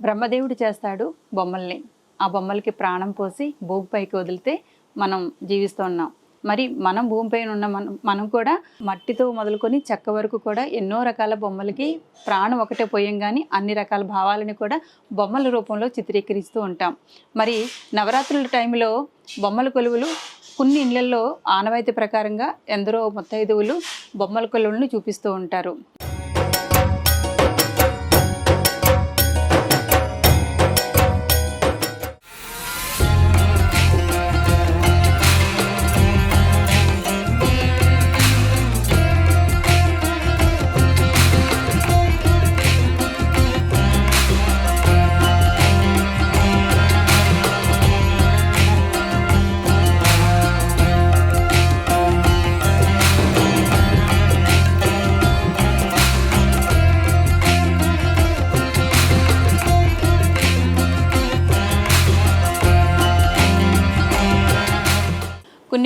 బ్రహ్మదేవుడు చేస్తాడు బొమ్మల్ని. ఆ బొమ్మలకి ప్రాణం పోసి భూమిపైకి వదిలితే మనం జీవిస్తూ ఉన్నాం. మరి మనం భూమిపైన ఉన్న మనం మనం కూడా మట్టితో మొదలుకొని చెక్క వరకు కూడా ఎన్నో రకాల బొమ్మలకి ప్రాణం ఒకటే పోయం కానీ అన్ని రకాల భావాలని కూడా బొమ్మల రూపంలో చిత్రీకరిస్తూ ఉంటాం. మరి నవరాత్రుల టైంలో బొమ్మల కొలువులు కొన్ని ఇళ్ళలో ఆనవాయితీ ప్రకారంగా ఎందరో ముత్తైదువులు బొమ్మల కొలువులను చూపిస్తూ ఉంటారు.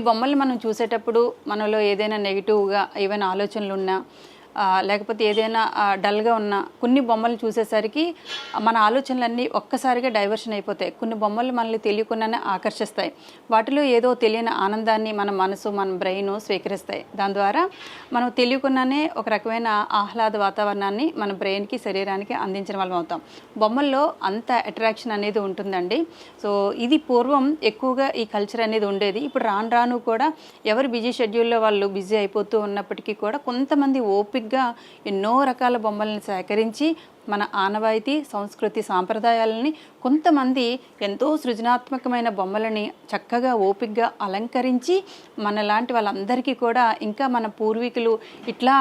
కొన్ని బొమ్మలు మనం చూసేటప్పుడు మనలో ఏదైనా నెగిటివ్గా ఏవైనా ఆలోచనలు ఉన్నా లేకపోతే ఏదైనా డల్గా ఉన్న కొన్ని బొమ్మలు చూసేసరికి మన ఆలోచనలన్నీ ఒక్కసారిగా డైవర్షన్ అయిపోతాయి. కొన్ని బొమ్మలు మనల్ని తెలియకుండానే ఆకర్షిస్తాయి. వాటిలో ఏదో తెలియని ఆనందాన్ని మన మనసు మన బ్రెయిన్ స్వీకరిస్తాయి. దాని ద్వారా మనం తెలియకుండానే ఒక రకమైన ఆహ్లాద వాతావరణాన్ని మన బ్రెయిన్కి శరీరానికి అందించిన వాళ్ళం అవుతాం. బొమ్మల్లో అంత అట్రాక్షన్ అనేది ఉంటుందండి. సో ఇది పూర్వం ఎక్కువగా ఈ కల్చర్ అనేది ఉండేది. ఇప్పుడు రాను రాను కూడా ఎవరు బిజీ షెడ్యూల్లో వాళ్ళు బిజీ అయిపోతూ ఉన్నప్పటికీ కూడా కొంతమంది ఓపిక్గా ఎన్నో రకాల బొమ్మలను సేకరించి మన ఆనవాయితీ సంస్కృతి సాంప్రదాయాలని కొంతమంది ఎంతో సృజనాత్మకమైన బొమ్మలని చక్కగా ఓపిక్గా అలంకరించి మనలాంటి వాళ్ళందరికీ కూడా ఇంకా మన పూర్వీకులు ఇట్లా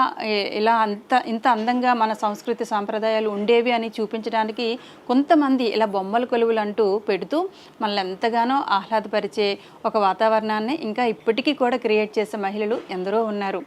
ఇలా అంత ఇంత అందంగా మన సంస్కృతి సాంప్రదాయాలు ఉండేవి అని చూపించడానికి కొంతమంది ఇలా బొమ్మల కొలువులు అంటూ పెడుతూ మనల్ని ఎంతగానో ఆహ్లాదపరిచే ఒక వాతావరణాన్ని ఇంకా ఇప్పటికీ కూడా క్రియేట్ చేసే మహిళలు ఎందరో ఉన్నారు.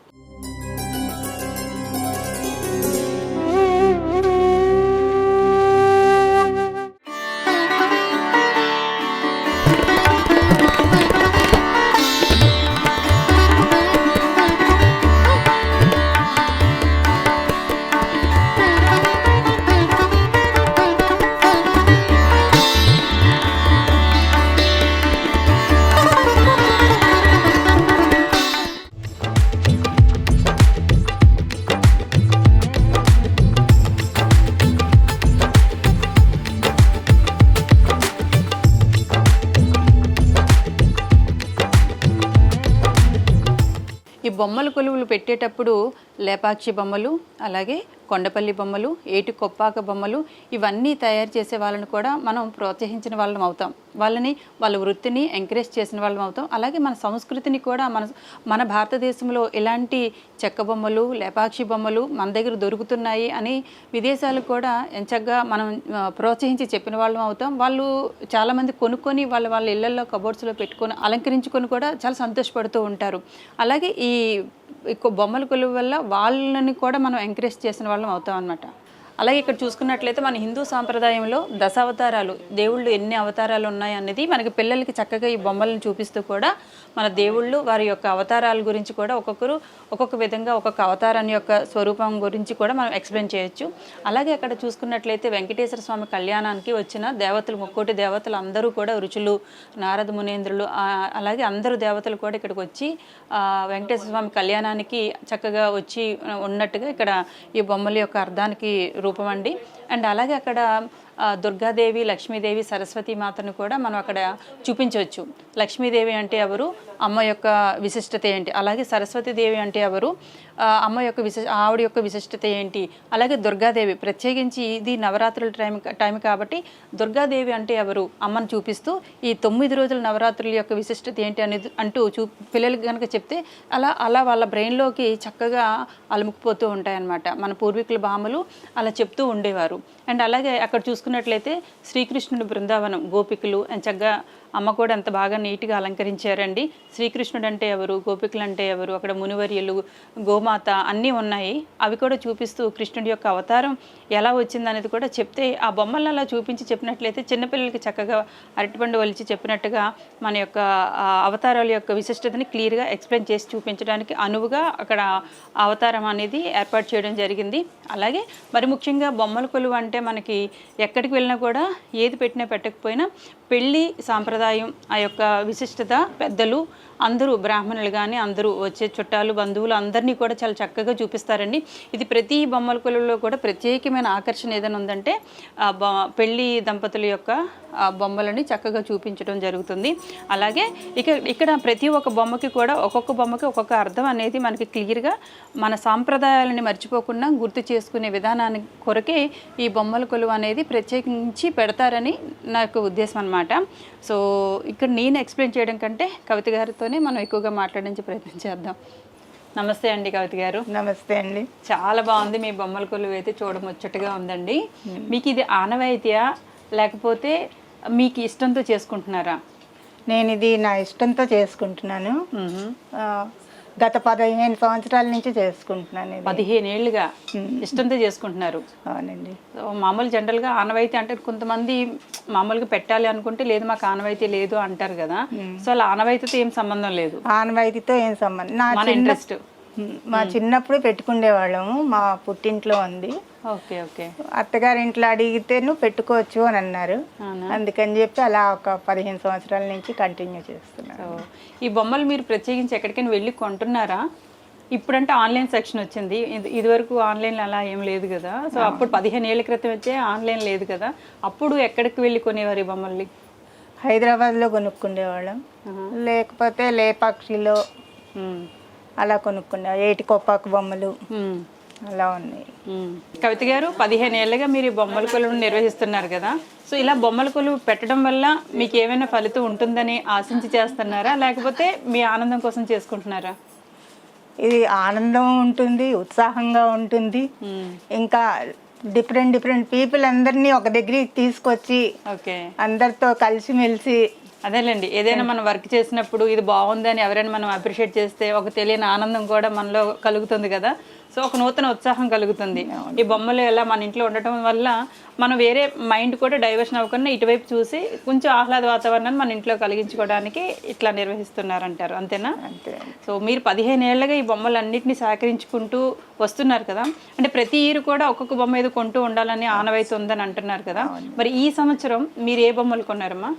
బొమ్మల కొలువులు పెట్టేటప్పుడు లేపాక్షి బొమ్మలు అలాగే కొండపల్లి బొమ్మలు ఏటి కొప్పాక బొమ్మలు ఇవన్నీ తయారు చేసే వాళ్ళని కూడా మనం ప్రోత్సహించిన వాళ్ళం అవుతాం. వాళ్ళని వాళ్ళ వృత్తిని ఎంకరేజ్ చేసిన వాళ్ళం అవుతాం. అలాగే మన సంస్కృతిని కూడా మన మన భారతదేశంలో ఇలాంటి చెక్క బొమ్మలు లేపాక్షి బొమ్మలు మన దగ్గర దొరుకుతున్నాయి అని విదేశాలు కూడా ఎంచగ్గా మనం ప్రోత్సహించి చెప్పిన వాళ్ళం అవుతాం. వాళ్ళు చాలామంది కొనుక్కొని వాళ్ళ వాళ్ళ ఇళ్ళలో కబోర్డ్స్లో పెట్టుకొని అలంకరించుకొని కూడా చాలా సంతోషపడుతూ ఉంటారు. అలాగే ఈ ఎక్కువ బొమ్మల కొలువు వల్ల వాళ్ళని కూడా మనం ఎంకరేజ్ చేసిన వాళ్ళం అవుతాం అనమాట అలాగే ఇక్కడ చూసుకున్నట్లయితే మన హిందూ సాంప్రదాయంలో దశావతారాలు దేవుళ్ళు ఎన్ని అవతారాలు ఉన్నాయి అనేది మనకి పిల్లలకి చక్కగా ఈ బొమ్మలను చూపిస్తూ కూడా మన దేవుళ్ళు వారి యొక్క అవతారాల గురించి కూడా ఒక్కొక్కరు ఒక్కొక్క విధంగా ఒక్కొక్క అవతారాన్ని యొక్క స్వరూపం గురించి కూడా మనం ఎక్స్ప్లెయిన్ చేయొచ్చు. అలాగే అక్కడ చూసుకున్నట్లయితే వెంకటేశ్వర స్వామి కళ్యాణానికి వచ్చిన దేవతలు ముక్కోటి దేవతలు అందరూ కూడా రుచులు నారద మునేంద్రులు అలాగే అందరూ దేవతలు కూడా ఇక్కడికి వచ్చి వెంకటేశ్వర స్వామి కళ్యాణానికి చక్కగా వచ్చి ఉన్నట్టుగా ఇక్కడ ఈ బొమ్మల యొక్క అర్థానికి రూపం అండి. అండ్ అలాగే అక్కడ దుర్గాదేవి లక్ష్మీదేవి సరస్వతి మాతను కూడా మనం అక్కడ చూపించవచ్చు. లక్ష్మీదేవి అంటే ఎవరు? అమ్మ యొక్క విశిష్టత ఏంటి? అలాగే సరస్వతీదేవి అంటే ఎవరు? అమ్మ యొక్క విశిష్ ఆవిడ యొక్క విశిష్టత ఏంటి? అలాగే దుర్గాదేవి ప్రత్యేకించి ఇది నవరాత్రుల టైం టైం కాబట్టి దుర్గాదేవి అంటే ఎవరు? అమ్మను చూపిస్తూ ఈ తొమ్మిది రోజుల నవరాత్రుల యొక్క విశిష్టత ఏంటి అనేది అంటూ చూ పిల్లలకి కనుక చెప్తే అలా అలా వాళ్ళ బ్రెయిన్లోకి చక్కగా అలుముకుపోతూ ఉంటాయన్నమాట. మన పూర్వీకుల భామలు అలా చెప్తూ ఉండేవారు. అండ్ అలాగే అక్కడ చూసుకున్నట్లయితే శ్రీకృష్ణుడి బృందావనం గోపికలు అండ్ చక్కగా అమ్మ కూడా అంత బాగా నీట్గా అలంకరించారండి. శ్రీకృష్ణుడు అంటే ఎవరు? గోపికలు అంటే ఎవరు? అక్కడ మునివర్యులు గోమాత అన్నీ ఉన్నాయి. అవి కూడా చూపిస్తూ కృష్ణుడి యొక్క అవతారం ఎలా వచ్చిందనేది కూడా చెప్తే ఆ బొమ్మలను అలా చూపించి చెప్పినట్లయితే చిన్నపిల్లలకి చక్కగా అరటిపండు వలిచి చెప్పినట్టుగా మన యొక్క అవతారాల యొక్క విశిష్టతని క్లియర్గా ఎక్స్ప్లెయిన్ చేసి చూపించడానికి అనువుగా అక్కడ అవతారం అనేది ఏర్పాటు చేయడం జరిగింది. అలాగే మరి ముఖ్యంగా బొమ్మల కొలువు అంటే మనకి ఎక్కడికి వెళ్ళినా కూడా ఏది పెట్టినా పెట్టకపోయినా పెళ్ళి సాంప్రదాయం ఆ యొక్క విశిష్టత పెద్దలు అందరూ బ్రాహ్మణులు కానీ అందరూ వచ్చే చుట్టాలు బంధువులు అందరినీ కూడా చాలా చక్కగా చూపిస్తారండి. ఇది ప్రతి బొమ్మల కొలువులో కూడా ప్రత్యేకమైన ఆకర్షణ ఏదైనా ఉందంటే పెళ్ళి దంపతుల యొక్క బొమ్మలని చక్కగా చూపించడం జరుగుతుంది. అలాగే ఇక ఇక్కడ ప్రతి ఒక్క బొమ్మకి కూడా ఒక్కొక్క బొమ్మకి ఒక్కొక్క అర్థం అనేది మనకి క్లియర్గా మన సాంప్రదాయాలని మర్చిపోకుండా గుర్తు చేసుకునే విధానానికి కొరకే ఈ బొమ్మల కొలువు అనేది ప్రత్యేకించి పెడతారని నాకు ఉద్దేశం అనమాట సో ఇక్కడ నేను ఎక్స్ప్లెయిన్ చేయడం కంటే కవిత గారితోనే మనం ఎక్కువగా మాట్లాడించే ప్రయత్నం చేద్దాం. నమస్తే అండి కవిత గారు. నమస్తే అండి. చాలా బాగుంది మీ బొమ్మల కొలువు అయితే చూడముచ్చటగా ఉందండి. మీకు ఇది ఆనవాయితీయా? లేకపోతే మీకు ఇష్టంతో చేసుకుంటున్నారా? నేను ఇది నా ఇష్టంతో చేసుకుంటున్నాను. ఆ, గత పదిహేను సంవత్సరాల నుంచి చేసుకుంటున్నాను ఇది పదిహేను ఏళ్ళుగా ఇష్టంతో చేసుకుంటున్నారు. అవునండి. సో మామూలు జనరల్గా ఆనవాయితీ అంటే కొంతమంది మామూలుగా పెట్టాలి అనుకుంటే లేదు మాకు ఆనవాయితీ లేదు అంటారు కదా. సో అలా ఆనవాయితీతో ఏం సంబంధం లేదు? ఆనవాయితీతో ఏం సంబంధం? నా మన చిన్న ఇంట్రెస్ట్. మా చిన్నప్పుడు పెట్టుకుండేవాళ్ళము మా పుట్టింట్లో ఉంది. Okay okay. అత్తగారింట్లో అడిగితే నువ్వు పెట్టుకోవచ్చు అని అన్నారు? అందుకని చెప్పి అలా ఒక పదిహేను సంవత్సరాల నుంచి కంటిన్యూ చేస్తున్నాను. సో ఈ బొమ్మలు మీరు ప్రత్యేకించి ఎక్కడికైనా వెళ్ళి కొంటున్నారా? ఇప్పుడంటే ఆన్లైన్ సెక్షన్ వచ్చింది. ఇది ఇదివరకు ఆన్లైన్లో అలా ఏం లేదు కదా. సో అప్పుడు పదిహేను ఏళ్ళ క్రితం వచ్చే ఆన్లైన్ లేదు కదా. అప్పుడు ఎక్కడికి వెళ్ళి కొనేవారు ఈ బొమ్మల్ని? హైదరాబాద్లో కొనుక్కుండేవాళ్ళం. లేకపోతే లేపాక్షిలో. అలా కొనుక్కునే ఏటి కొప్పాకు బొమ్మలు. మ్మ్. అలా ఉన్నాయి. కవిత గారు పదిహేను ఏళ్ళగా మీరు ఈ బొమ్మల కొలువును నిర్వహిస్తున్నారు కదా. సో ఇలా బొమ్మల కొలువు పెట్టడం వల్ల మీకు ఏమైనా ఫలితం ఉంటుందని ఆశించి చేస్తున్నారా? లేకపోతే మీ ఆనందం కోసం చేసుకుంటున్నారా? ఇది ఆనందం ఉంటుంది ఉత్సాహంగా ఉంటుంది. ఇంకా డిఫరెంట్ డిఫరెంట్ పీపుల్ అందరినీ ఒక దగ్గరికి తీసుకొచ్చి ఓకే. అందరితో కలిసిమెలిసి అదేలేండి. ఏదైనా మనం వర్క్ చేసినప్పుడు ఇది బాగుందని ఎవరైనా మనం అప్రిషియేట్ చేస్తే ఒక తెలియని ఆనందం కూడా మనలో కలుగుతుంది కదా. సో ఒక నూతన ఉత్సాహం కలుగుతుంది. ఈ బొమ్మలు ఎలా మన ఇంట్లో ఉండటం వల్ల మనం వేరే మైండ్ కూడా డైవర్షన్ అవ్వకుండా ఇటువైపు చూసి కొంచెం ఆహ్లాద వాతావరణాన్ని మన ఇంట్లో కలిగించుకోవడానికి ఇట్లా నిర్వహిస్తున్నారంటారు. అంతేనా? అంతే. సో మీరు పదిహేను ఏళ్ళగా ఈ బొమ్మలన్నింటినీ సహకరించుకుంటూ వస్తున్నారు కదా. అంటే ప్రతి ఇయర్ కూడా ఒక్కొక్క బొమ్మ ఏదో కొంటూ ఉండాలని ఆనవాయితీ ఉందని అంటున్నారు కదా. మరి ఈ సంవత్సరం మీరు ఏ బొమ్మలు కొన్నారమ్మా?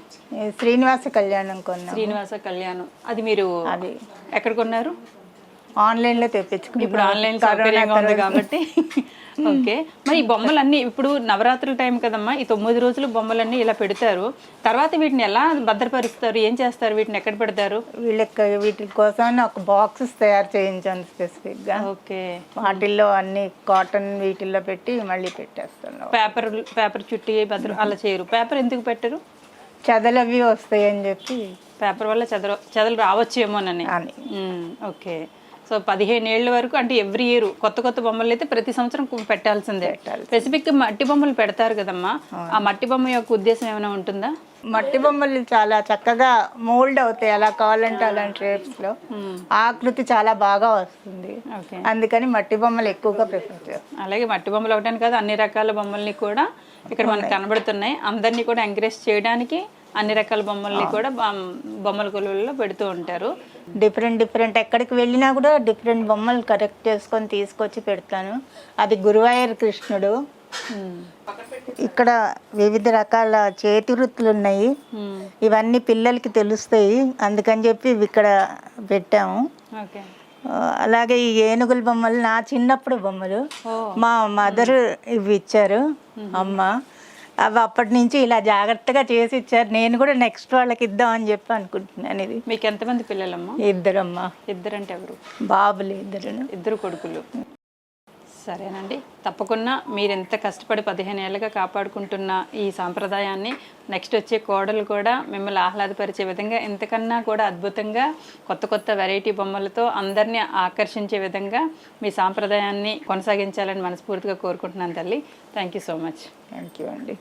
ఈ శ్రీనివాస కళ్యాణం కొన్నాం శ్రీనివాస కళ్యాణం. అది మీరు అది. ఎక్కడ కొన్నారు? ఆన్లైన్లో తెప్పించుకున్నాం ఇప్పుడు ఆన్లైన్ సౌకర్యంగా ఉంది కాబట్టి. ఓకే. మరి ఈ బొమ్మలన్నీ ఇప్పుడు నవరాత్రుల టైం కదమ్మా ఈ తొమ్మిది రోజులు బొమ్మలన్నీ ఇలా పెడతారు. తర్వాత వీటిని ఎలా భద్రపరుస్తారు? ఏం చేస్తారు? వీటిని ఎక్కడ పెడతారు? వీళ్ళకి వీటి కోసం ఒక బాక్సెస్ తయారు చేయించాను స్పెసిఫిక్గా. ఓకే. వాటిల్లో అన్ని కాటన్ వీటిల్లో పెట్టి మళ్ళీ పెట్టేస్తున్నాం పేపర్ పేపర్ చుట్టి భద్ర అలా చేయరు. పేపర్ ఎందుకు పెట్టరు? చదలు అవి వస్తాయని చెప్పి పేపర్ వల్ల చెదర చెదలు రావచ్చేమోనని. అని. ఓకే. సో పదిహేను ఏళ్ళ వరకు అంటే ఎవ్రీ ఇయర్ కొత్త కొత్త బొమ్మలు అయితే ప్రతి సంవత్సరం పెట్టాల్సిందే. స్పెసిఫిక్ మట్టి బొమ్మలు పెడతారు కదమ్మా. ఆ మట్టి బొమ్మ యొక్క ఉద్దేశం ఏమైనా ఉంటుందా? మట్టి బొమ్మలు చాలా చక్కగా మోల్డ్ అవుతాయి అలా కావాలంటే అలాంటి షేప్స్లో. ఆకృతి చాలా బాగా వస్తుంది. అందుకని మట్టి బొమ్మలు ఎక్కువగా ప్రిఫర్ చేస్తాం. అలాగే మట్టి బొమ్మలు ఒకటాను కాదు అన్ని రకాల బొమ్మల్ని కూడా ఇక్కడ మనకు కనబడుతున్నాయి. అందరినీ కూడా ఎంకరేజ్ చేయడానికి అన్ని రకాల బొమ్మల్ని కూడా బొమ్- బొమ్మల కొలువుల్లో పెడుతూ ఉంటారు. డిఫరెంట్ డిఫరెంట్ ఎక్కడికి వెళ్ళినా కూడా డిఫరెంట్ బొమ్మలు కరెక్ట్ చేసుకొని తీసుకొచ్చి పెడతాను. అది గురువాయూర్ కృష్ణుడు. ఇక్కడ వివిధ రకాల చేతి వృత్తులు ఉన్నాయి. ఇవన్నీ పిల్లలకి తెలుస్తాయి. అందుకని చెప్పి ఇవి ఇక్కడ పెట్టాము. అలాగే ఈ ఏనుగుల బొమ్మలు నా చిన్నప్పుడు బొమ్మలు. మా మదర్ ఇవి ఇచ్చారు. అమ్మ. అవి అప్పటి నుంచి ఇలా జాగ్రత్తగా చేసి ఇచ్చారు. నేను కూడా నెక్స్ట్ వాళ్ళకి ఇద్దాం అని చెప్పి అనుకుంటున్నాను ఇది. మీకు ఎంతమంది పిల్లలమ్మా? ఇద్దరమ్మ. ఇద్దరంటే ఎవరు? బాబులు ఇద్దరు. ఇద్దరు కొడుకులు. సరేనండి. తప్పకుండా మీరు ఎంత కష్టపడి పదిహేను ఏళ్ళగా కాపాడుకుంటున్న ఈ సాంప్రదాయాన్ని నెక్స్ట్ వచ్చే కోడలు కూడా మిమ్మల్ని ఆహ్లాదపరిచే విధంగా ఎంతకన్నా కూడా అద్భుతంగా కొత్త కొత్త వెరైటీ బొమ్మలతో అందరినీ ఆకర్షించే విధంగా మీ సాంప్రదాయాన్ని కొనసాగించాలని మనస్ఫూర్తిగా కోరుకుంటున్నాను తల్లి. Thank you so much thank you అండి.